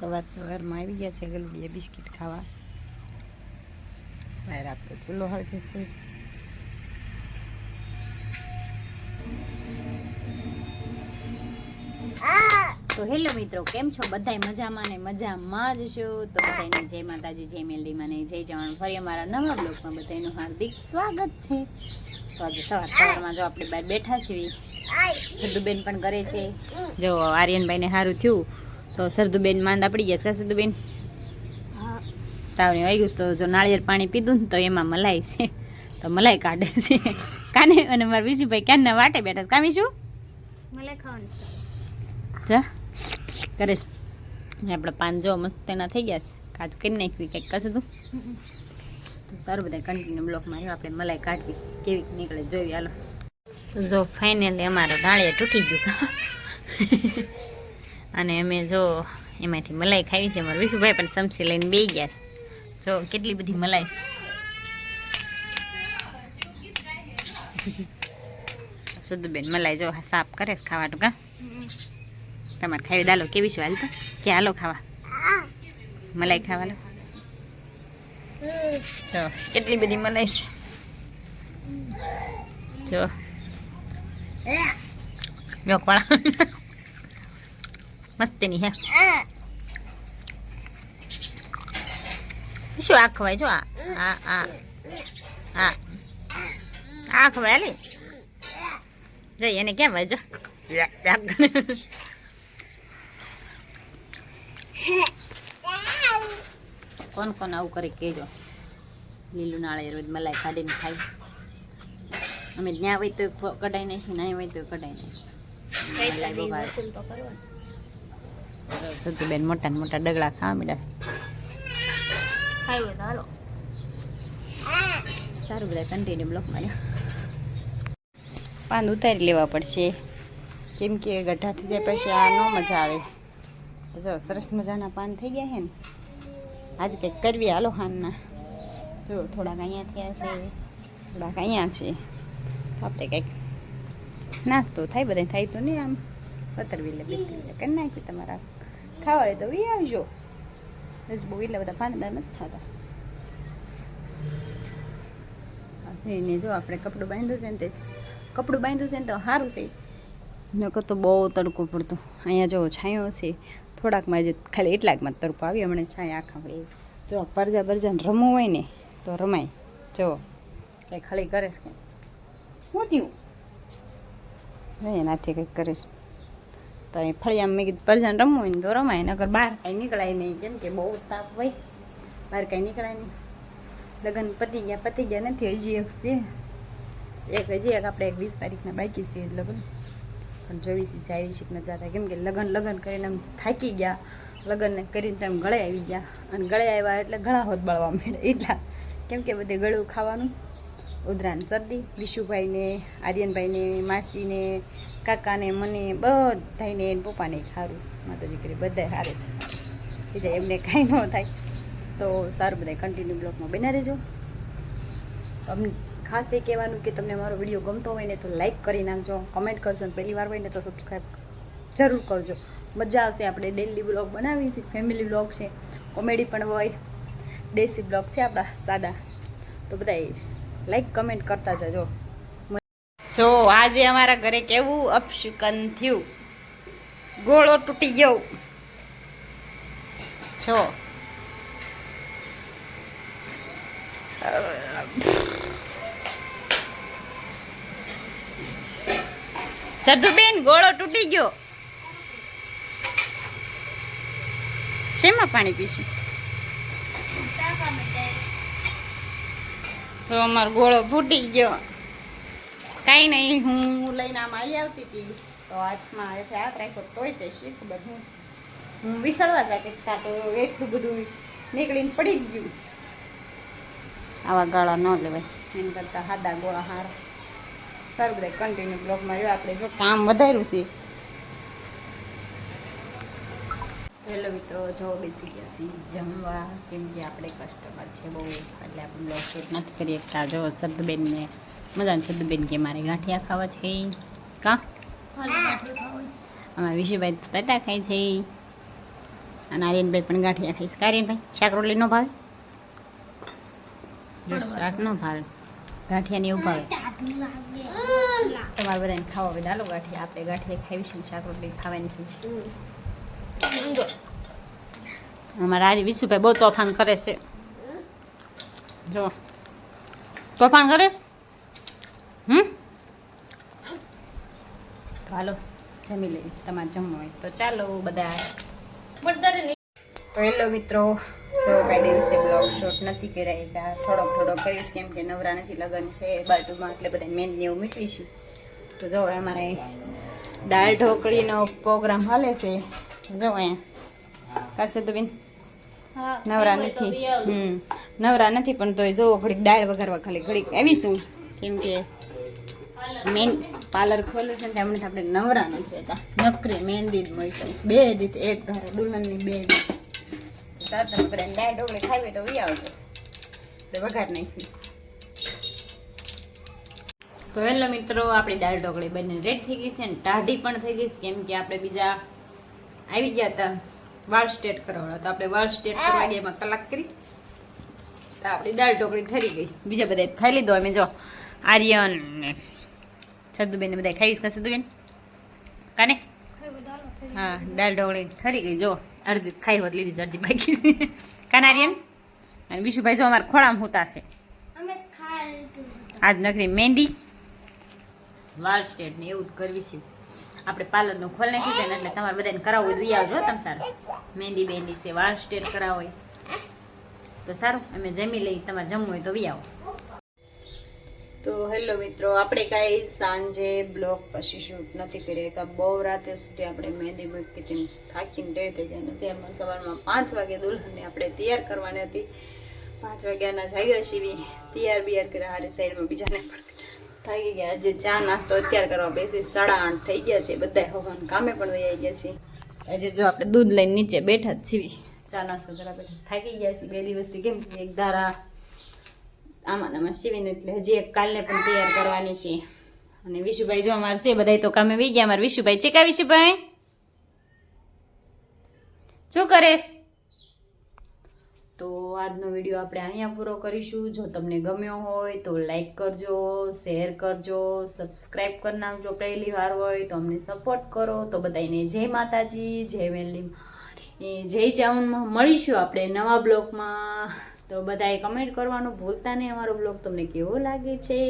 સવાર સવારમાં આવી ગયા છે ગલુડિયા બિસ્કિટ ખાવા. બહાર આપણે ચૂલો હળગે છે. તો હેલો મિત્રો કેમ છો? બધાય મજામાં ને મજામાં જ છો? તો બધાને જય માતાજી જય મેલડી મને જય જવાન. ફરી અમારા નવા બ્લોગમાં બધાનું હાર્દિક સ્વાગત છે. તો આજે સવાર સવારમાં જો આપણે બહાર બેઠા છીએ. સદુબેન પણ કરે છે. જો આર્યનભાઈને સારું થયું. તો સરદુબેન માંદ આપડી ગયા છે સરદુબેન? તાવની વાગ્યું તો જો નાળિયેર પાણી પીધું ને તો એમાં મલાઈ છે. તો મલાઈ કાઢે છે. કાને? અને મારા વિશુભાઈ ક્યાંના વાટે બેઠા છે? કામી શું મલાઈ ખાવાનું જા. કરે છે. આપણે પાન જો મસ્ત એના થઈ ગયા છે. કાચ કરી નાખવી કંઈક કશે તું? તો સારું બધા કન્ટિન્યુ બ્લોકમાં આવ્યો આપણે મલાઈ કાઢવી. કેવી નીકળે જોઈ હાલો જો ફાઇનલી અમારો નાળિયેર તૂટી ગયું. અને અમે જો એમાંથી મલાઈ ખાવી છે મારા વિશુભાઈ પણ સમસી લઈને બે ગયા છે. જો કેટલી બધી મલાઈ સુધુબેન મલાઈ જો સાફ કરે છે ખાવાનું કા? તમારે ખાવી દાલો કેવી છે હાલ તો કે હાલો ખાવા? મલાઈ ખાવા લો જો કેટલી બધી મલાઈ છે. જો. જો કોળા. મસ્તીની હે. શું આ ખવાય? જો આ. આ આ. આ. આ ખવાય લે જઈ એને કેમ વાય જો. કોણ કોણ આવું કરે કહેજો. લીલું નાળે રોજ મલાઈ કાઢીને ખાઈ અમે ત્યાં હોય તો કઢાઈ નહીં ના હોય તો કઢાઈ નાખી. કરવાનું સતુબેન મોટા ને મોટા ડગલા ખાવા મીડા સારું બધા કન્ટિન્યુ બ્લોક માર્યો પાન ઉતારી લેવા પડશે. કેમ કે ગઢા થઈ જાય પછી આ ન મજા આવે. જો સરસ મજાના પાન થઈ ગયા છે ને. આજ કંઈક કરવી હાલો હાનના. જો થોડાક અહીંયા થયા છે થોડાક અહીંયા છે. આપણે કંઈક નાસ્તો થાય બધા થાય તો નહીં આમ. પતરવી લે બેતરવી લે કરી નાખ્યું તમારા ખાવા હોય તો વી આવજો બહુ એટલે બધા પાંદડા નથી થતા ને જો આપણે કપડું બાંધ્યું છે ને તે કપડું બાંધ્યું છે ને તો સારું છે નકર તો બહુ તડકો પડતો અહીંયા જો છાંયો છે થોડાકમાં જે ખાલી એટલાકમાં તડકો આવી હમણાં છાંય આખા ભાઈ જો પરજા બરજાને રમવું હોય ને તો રમાય જો કંઈ ખાલી કરે છે શું થયું એનાથી કંઈક કરીશ તો અહીં ફળિયામાં મેં કીધું પરજાને રમવું હોય ને તો રમાય નગર બહાર કાંઈ નીકળાય નહીં. કેમ કે બહુ તાપ હોય, બહાર કાંઈ નીકળાય નહીં. લગ્ન પતી ગયા પતી ગયા નથી, હજી એક છે. એક હજી એક, આપણે એક વીસ તારીખના બાકી છે લગ્ન. પણ જોઈ છે જાય કે જતા કેમ કે લગ્ન લગ્ન કરીને આમ થાકી ગયા. લગ્નને કરીને તેમ ગળે આવી ગયા. અને ગળે આવ્યા એટલે ગળા હોત બળવા માંડ્યા એટલા. કેમ કે બધે ગળું ખાવાનું ઉધરાન સરદી વિશુભાઈને આર્યનભાઈને, માસીને, કાકાને, મને બધાને એને પપ્પાને સારું માતા દીકરી બધાય સારું છે. બીજા એમને કાંઈ ન થાય. તો સારું બધા કન્ટિન્યુ બ્લોગમાં બના રહેજો. અમને ખાસ એ કહેવાનું કે તમને મારો વીડિયો ગમતો હોય ને તો લાઇક કરી નાખજો કમેન્ટ કરજો અને પહેલી વાર હોય ને તો સબસ્ક્રાઈબ જરૂર કરજો. મજા આવશે આપણે ડેલી બ્લોગ બનાવીએ છીએ ફેમિલી બ્લોગ છે કોમેડી પણ હોય, દેશી બ્લોગ છે આપણા સાદા. તો બધા લાઈક કમેન્ટ કરતા જજો. જો, આજે અમારા ઘરે કેવું અપશુકન થયું? ગોળો તૂટી ગયો. જો. સધુબેન ગોળો તૂટી ગયો. શેમાં પાણી પીશું? તો અમારો ગોળો ફૂટી ગયો. કાંઈ નહીં, હું લઈને આમ આવી આવતી હતી. તો હાથમાં એટલે હાથ રાખ્યો, તોય તે શી ખબર હું. હું વિસળવા જતી હતા તો એટલું બધું નીકળીને પડી જ ગયું. આવા ગાળા ન લેવાય. એના કરતાં સાદા ગોળા હારા. સારું, બધા કન્ટિન્યુ બ્લોગમાં રહ્યો. આપણે જો કામ વધાર્યું છે હેલો મિત્રો જો બેસી ગયા છીએ જમવા કેમ કે આપણે કસ્ટમર છે બહુ એટલે આપણે બ્લોગ શૂટ નથી કરી શકતા જો સદબેનને મજાને સદબેન કે મારે ગાંઠિયા ખાવા છે. કા? અમારે ગાંઠિયું ખાવું અમારા વિશુભાઈ તો ખાય છે. અને આર્યનભાઈ પણ ગાંઠિયા ખાઈશ કાર્યનભાઈ શાક રોટલી ન ભાવે? શાક ન ભાવે. ગાંઠિયા ને એવું ભાવે. તમારે બધાને ખાવા બધા હાલો ગાંઠિયા. આપણે ગાંઠિયા ખાવી છે ને શાક રોટલી ખાવાની છે. અમારા આરી વિશુભાઈ બહુ તોફાન કરે છે. જો. તોફાન કરીશ હમ? તો હાલો જમી લઈએ. તમારે જમવું હોય તો ચાલો બધા. તો હેલો મિત્રો જો કાંઈ દિવસે બ્લોગ શોટ નથી કર્યા એટલે થોડોક થોડોક કરીશ કેમ કે નવરા નથી લગ્ન છે બાજુમાં એટલે બધા મહેંદી એવું મૂકવીશું તો જો અમારે દાળ ઢોકળીનો પ્રોગ્રામ હાલે છે. જો અહીંયા કાચે તો બેન નવરા નથી હમ નવરા નથી પણ તોય જોવો ઘડીક દાળ વઘારવા ખાલી ઘડીક આવીશું કેમ કે મેન પાર્લર ખોલ્યું છે ને તેમણે આપણે નવરા નથી રહેતા નકરી મહેંદી જ મળશે બે રીત એક ધારે દુલ્હનની બે રીત તાર તમે બધા દાળ ઢોકળી ખાવી હોય તો વી આવજો તો વઘાર નાખી તો હેલો મિત્રો આપણી દાળ ઢોકળી બંને રેડ થઈ ગઈ છે ને ટાઢી પણ થઈ ગઈ છે કેમ કે આપણે બીજા આવી ગયા હતા વાળ સ્ટેટ કરવાના તો આપણે વાળ સ્ટેટ કરવા ગયા એમાં કલાક કરી. તો આપણી દાળ ઢોકળી ઠરી ગઈ. બીજા બધા ખાઈ લીધો અમે. જો આર્યન ને સદુબેન બધા ખાઈશ કે સદુબેન કાને? હા દાળ ઢોકળી ઠરી ગઈ. જો અડધી ખાઈ હોત લીધી અડધી બાકી કાને આર્યન? અને વિશુભાઈ જો અમારા ખોળામાં હોતા છે. આજ નકરી મહેંદી વાળ સ્ટેટ ને એવું જ કરવી છે. આપણે પાર્લરનું ખોલ નાખી છે ને એટલે તમારે બધાને કરાવવું હોય તો ઈ આવજો તમે સારું. મહેંદી બેંદી છે, વાળ સ્ટેટ કરાવો તો સારું, અમે જમી લઈ તમારે જમવું હોય તો વી આવો. તો હેલો મિત્રો, આપણે કાંઈ સાંજે બ્લોગ પછી શૂટ નથી કરી કા બહુ રાતે સુધી આપણે મહેંદી મૂકી થાકીને ડે થઈ ગયા નથી એમાં સવારમાં પાંચ વાગે દુલ્હનને આપણે તૈયાર કરવાની હતી. પાંચ વાગ્યાના જાગ્યા સીવી તૈયાર બિયાર કર્યા, હારી સાઈડમાં બીજાને પણ થાકી ગયા. આજે ચા નાસ્તો અત્યારે કરવા બેસી સાડા આઠ થઈ ગયા છે. બધા હવાન કામે પણ વહી ગયા છે. આજે જો આપણે દૂધ લઈને નીચે બેઠા જ છીએ. ચા નાસ્તો કરવા બેઠા. થાકી ગયા છીએ બે દિવસથી. કેમ કે એક ધારા આમાં આમાં સીવીને એટલે હજી એક કાલને પણ તૈયાર કરવાની છે. અને વિશુભાઈ જો અમારે છે બધા તો કામે વી ગયા. અમારે વિશુભાઈ છે કા વિશુભાઈ? શું કરે? તો આજનો વીડિયો આપણે અહીંયા પૂરો કરીશું. જો તમને ગમ્યો હોય તો લાઈક કરજો શેર કરજો સબસ્ક્રાઈબ કરી નાખજો પહેલી વાર હોય તો અમને સપોર્ટ કરો. તો બધાને જય માતાજી, જય વેલી જય ચાઉનમાં મળીશું આપણે નવા બ્લોગમાં. તો બધાએ કમેન્ટ કરવાનું ભૂલતા નહીં. અમારો બ્લોગ તમને કેવો લાગે છે?